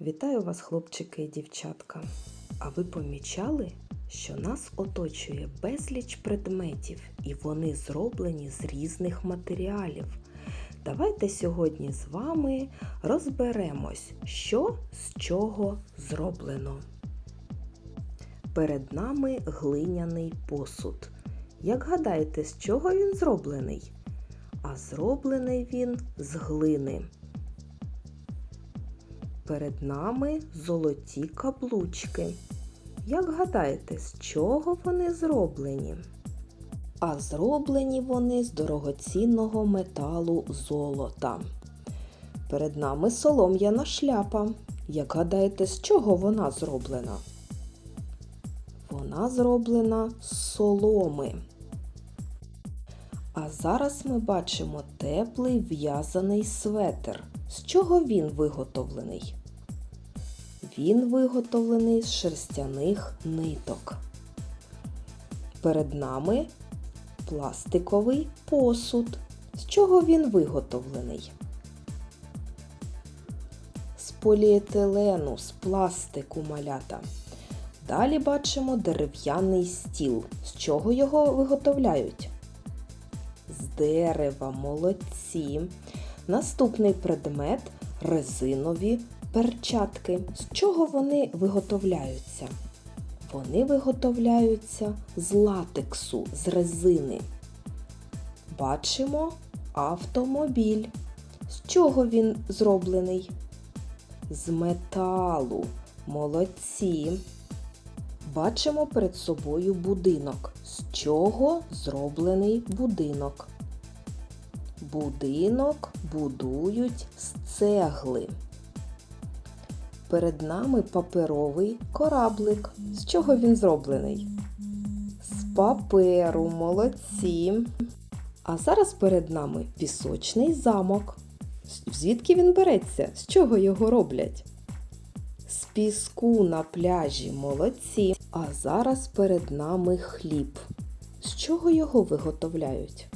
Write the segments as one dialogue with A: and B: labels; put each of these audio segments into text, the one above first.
A: Вітаю вас, хлопчики і дівчатка. А ви помічали, що нас оточує безліч предметів, і вони зроблені з різних матеріалів. Давайте сьогодні з вами розберемось, що з чого зроблено. Перед нами глиняний посуд. Як гадаєте, з чого він зроблений? А зроблений він з глини. Перед нами золоті каблучки. Як гадаєте, з чого вони зроблені? А зроблені вони з дорогоцінного металу золота. Перед нами солом'яна шляпа. Як гадаєте, з чого вона зроблена? Вона зроблена з соломи. А зараз ми бачимо теплий в'язаний светр. З чого він виготовлений? Він виготовлений з шерстяних ниток. Перед нами пластиковий посуд. З чого він виготовлений? З поліетилену, з пластику малята. Далі бачимо дерев'яний стіл. З чого його виготовляють? З дерева, молодці. Наступний предмет резинові перчатки. З чого вони виготовляються? Вони виготовляються з латексу, з резини. Бачимо автомобіль. З чого він зроблений? З металу. Молодці. Бачимо перед собою будинок. З чого зроблений будинок? Будинок будують з цегли. Перед нами паперовий кораблик. З чого він зроблений? З паперу, молодці. А зараз перед нами пісочний замок. Звідки він береться? З чого його роблять? З піску на пляжі, молодці. А зараз перед нами хліб. З чого його виготовляють?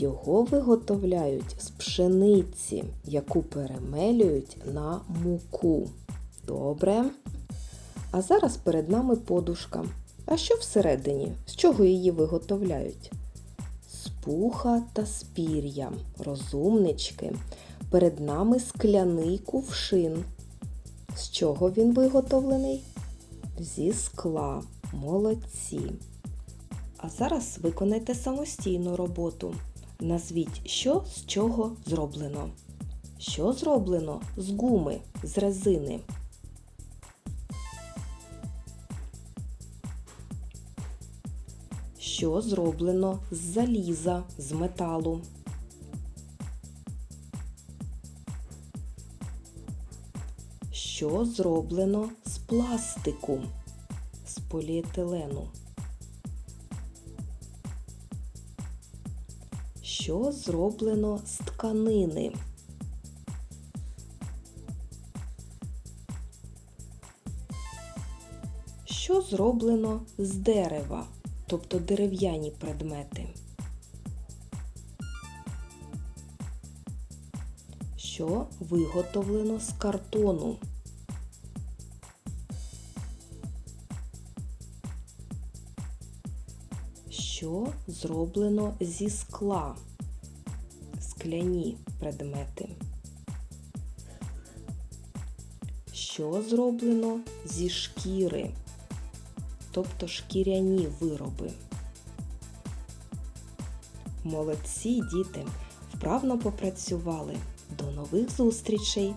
A: Його виготовляють з пшениці, яку перемелюють на муку. Добре. А зараз перед нами подушка. А що всередині? З чого її виготовляють? З пуха та з пір'я. Розумнички. Перед нами скляний кувшин. З чого він виготовлений? Зі скла. Молодці. А зараз виконайте самостійну роботу. Назвіть, що з чого зроблено. Що зроблено з гуми, з резини. Що зроблено з заліза, з металу. Що зроблено з пластику, з поліетилену. Що зроблено з тканини? Що зроблено з дерева, тобто дерев'яні предмети? Що виготовлено з картону? Що зроблено зі скла? Скляні предмети. Що зроблено зі шкіри, тобто шкіряні вироби. Молодці діти! Вправно попрацювали. До нових зустрічей!